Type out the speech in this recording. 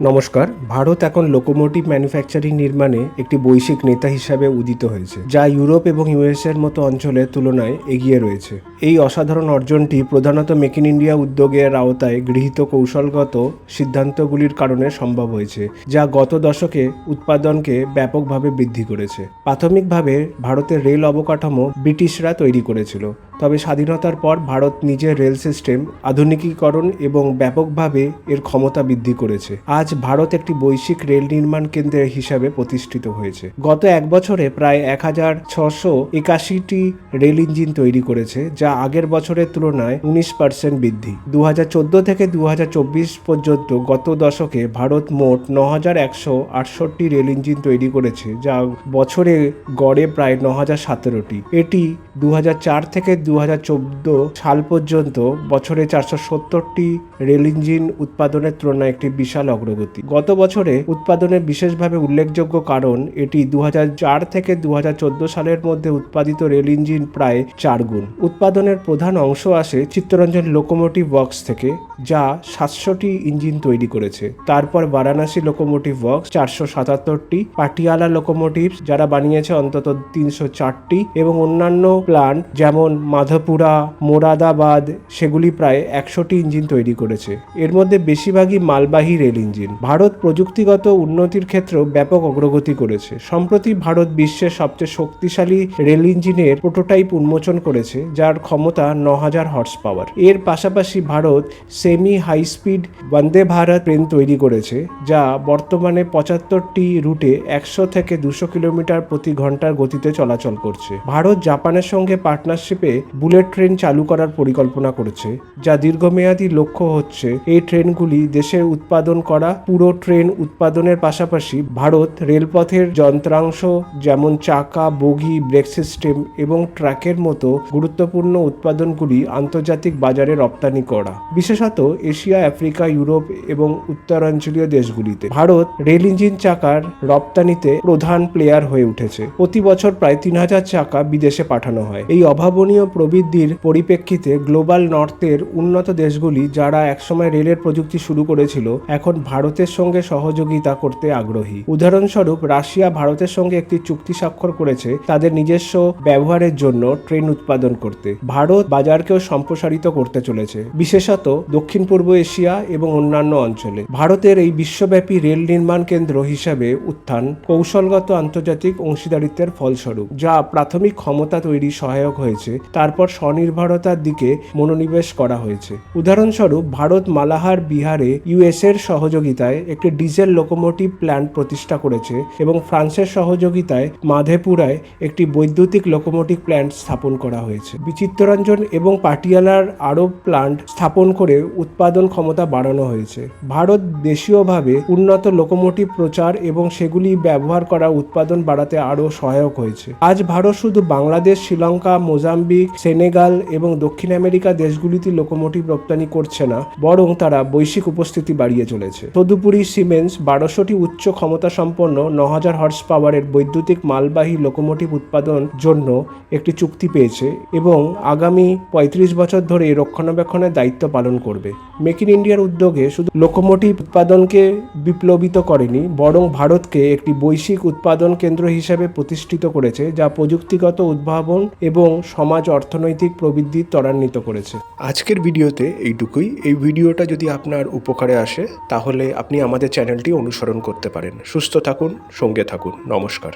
নমস্কার, ভারত এখন locomotive manufacturing নির্মাণে একটি বৈশ্বিক নেতা হিসাবে উদিত হয়েছে, যা ইউরোপ এবং ইউএস এর মতো অঞ্চলের তুলনায় এগিয়ে রয়েছে। এই অসাধারণ অর্জনটি প্রধানত মেক ইন ইন্ডিয়া উদ্যোগের আওতায় গৃহীত কৌশলগত সিদ্ধান্তগুলির কারণে সম্ভব হয়েছে, যা গত দশকে উৎপাদনকে ব্যাপকভাবে বৃদ্ধি করেছে। প্রাথমিকভাবে ভারতের রেল অবকাঠামো ব্রিটিশরা তৈরি করেছিল তবে স্বাধীনতার পর ভারত নিজের রেল সিস্টেম, আধুনিকীকরণ এবং ব্যাপকভাবে এর ক্ষমতা বৃদ্ধি করেছে। আজ ভারত একটি বৈশ্বিক রেল নির্মাণ কেন্দ্র হিসাবে প্রতিষ্ঠিত হয়েছে। গত এক বছরে প্রায় এক হাজার ছশো একাশিটি রেল ইঞ্জিন তৈরি করেছে, যা আগের বছরের তুলনায় উনিশ পার্সেন্ট বৃদ্ধি। দু হাজার চোদ্দ থেকে দু হাজার চব্বিশ পর্যন্ত গত দশকে ভারত মোট ন হাজার একশো আটষট্টি রেল ইঞ্জিন তৈরি করেছে, যা বছরে গড়ে প্রায় ন হাজার সতেরোটি। এটি দু হাজার চার থেকে দু হাজার চোদ্দ সাল পর্যন্ত বছরে চারশো সত্তরটি রেল ইঞ্জিন উৎপাদনের তুলনায় একটি বিশাল অগ্রগতি। গত বছরে উৎপাদনের বিশেষভাবে উল্লেখযোগ্য কারণ, এটি দু হাজার চার থেকে দু হাজার চোদ্দ সালের মধ্যে উৎপাদিত রেল ইঞ্জিন প্রায় চার গুণ। উৎপাদনের প্রধান অংশ আসে চিত্তরঞ্জন লোকোমোটিভ ওয়ার্কস থেকে, যা সাতশোটি ইঞ্জিন তৈরি করেছে। তারপর বারাণসী লোকোমোটিভ ওয়ার্কস চারশো সাতাত্তরটি, পাটিয়ালা লোকোমোটিভ যারা বানিয়েছে অন্তত তিনশো চারটি, এবং অন্যান্য প্লান্ট যেমন মাধপুরা মোরাদাবাদ, সেগুলি প্রায় একশোটি ইঞ্জিন তৈরি করেছে। এর মধ্যে বেশিরভাগই মালবাহী রেল ইঞ্জিন। ভারত প্রযুক্তিগত উন্নতির ক্ষেত্রেও ব্যাপক অগ্রগতি করেছে। সম্প্রতি ভারত বিশ্বের সবচেয়ে শক্তিশালী রেল ইঞ্জিনের প্রোটোটাইপ উন্মোচন করেছে, যার ক্ষমতা ন হাজার হর্স পাওয়ার এর পাশাপাশি Bharat semi high speed Vande Bharat train তৈরি করেছে, যা বর্তমানে পঁচাত্তরটি রুটে একশো থেকে দুশো কিলোমিটার প্রতি ঘণ্টার গতিতে চলাচল করছে। ভারত জাপানের সঙ্গে পার্টনারশিপে বুলেট ট্রেন চালু করার পরিকল্পনা করেছে, যা দীর্ঘমেয়াদী লক্ষ্য হচ্ছে এই ট্রেনগুলি দেশে উৎপাদন করা পুরো ট্রেন উৎপাদনের পাশাপাশি ভারত রেলপথের যন্ত্রাংশ যেমন চাকা, বগি ব্রেক সিস্টেম এবং ট্র্যাকের মতো গুরুত্বপূর্ণ উৎপাদনগুলি আন্তর্জাতিক বাজারে রপ্তানি করা। বিশেষত এশিয়া, আফ্রিকা, ইউরোপ এবং উত্তরাঞ্চলীয় দেশগুলিতে ভারত রেল ইঞ্জিন চাকার রপ্তানিতে প্রধান প্লেয়ার হয়ে উঠেছে। প্রতি বছর প্রায় তিন হাজার চাকা বিদেশে পাঠানো হয়। এই অভাবনীয় প্রবৃদ্ধির পরিপ্রেক্ষিতে গ্লোবাল নর্থের উন্নত দেশগুলি যারা একসময় রেলের প্রযুক্তি শুরু করেছিল, এখন ভারতের সঙ্গে সহযোগিতা করতে আগ্রহী। উদাহরণস্বরূপ, রাশিয়া ভারতের সঙ্গে একটি চুক্তি স্বাক্ষর করেছে তাদের নিজস্ব ব্যবহারের জন্য ট্রেন উৎপাদন করতে। ভারত বাজারকেও সম্প্রসারিত করতে চলেছে, বিশেষত দক্ষিণ পূর্ব এশিয়া এবং অন্যান্য অঞ্চলে। ভারতের এই বিশ্বব্যাপী রেল নির্মাণ কেন্দ্র হিসাবে উত্থান কৌশলগত আন্তর্জাতিক অংশীদারিত্বের ফলস্বরূপ, যা প্রাথমিক ক্ষমতা তৈরি সহায়ক হয়েছে। তারপর স্বনির্ভরতার দিকে মনোনিবেশ করা হয়েছে। উদাহরণস্বরূপ, ভারত মালাহার বিহারে ইউএস এর সহযোগিতায় একটি ডিজেল লোকোমোটিভ প্ল্যান্ট প্রতিষ্ঠা করেছে এবং ফ্রান্সের সহযোগিতায় মাধেপুরায় একটি বৈদ্যুতিক লোকোমোটিভ প্ল্যান্ট স্থাপন করা হয়েছে। বিচিত্তরঞ্জন এবং পাটিয়ালার আরব প্ল্যান্ট স্থাপন করে উৎপাদন ক্ষমতা বাড়ানো হয়েছে। ভারত দেশীয়ভাবে উন্নত লোকোমোটিভ প্রচার এবং সেগুলি ব্যবহার করা উৎপাদন বাড়াতে আরও সহায়ক হয়েছে। আজ ভারত শুধু বাংলাদেশ, শ্রীলঙ্কা মোজাম্বিক, সেনেগাল এবং দক্ষিণ আমেরিকা দেশগুলিতে লোকোমোটিভ রপ্তানি করছে না, বরং তারা বৈশ্বিক উপস্থিতি বাড়িয়ে চলেছে। তদুপরি সিমেন্স বারোশোটি উচ্চ ক্ষমতা সম্পন্ন ন হাজার হর্স পাওয়ারের বৈদ্যুতিক মালবাহী লোকোমোটিভ উৎপাদন জন্য একটি চুক্তি পেয়েছে এবং আগামী পঁয়ত্রিশ বছর ধরে রক্ষণাবেক্ষণের দায়িত্ব পালন করবে। মেক ইন ইন্ডিয়ার উদ্যোগে শুধু লোকোমোটিভ উৎপাদনকে বিপ্লবিত করেনি, বরং ভারতকে একটি বৈশ্বিক উৎপাদন কেন্দ্র হিসেবে প্রতিষ্ঠিত করেছে, যা প্রযুক্তিগত উদ্ভাবন এবং সমাজ অর্থনৈতিক প্রবৃদ্ধি ত্বরান্বিত করেছে। আজকের ভিডিওতে এইটুকুই। এই ভিডিওটা যদি আপনার উপকারে আসে, তাহলে আপনি আমাদের চ্যানেলটি অনুসরণ করতে পারেন। সুস্থ থাকুন, সঙ্গে থাকুন। নমস্কার।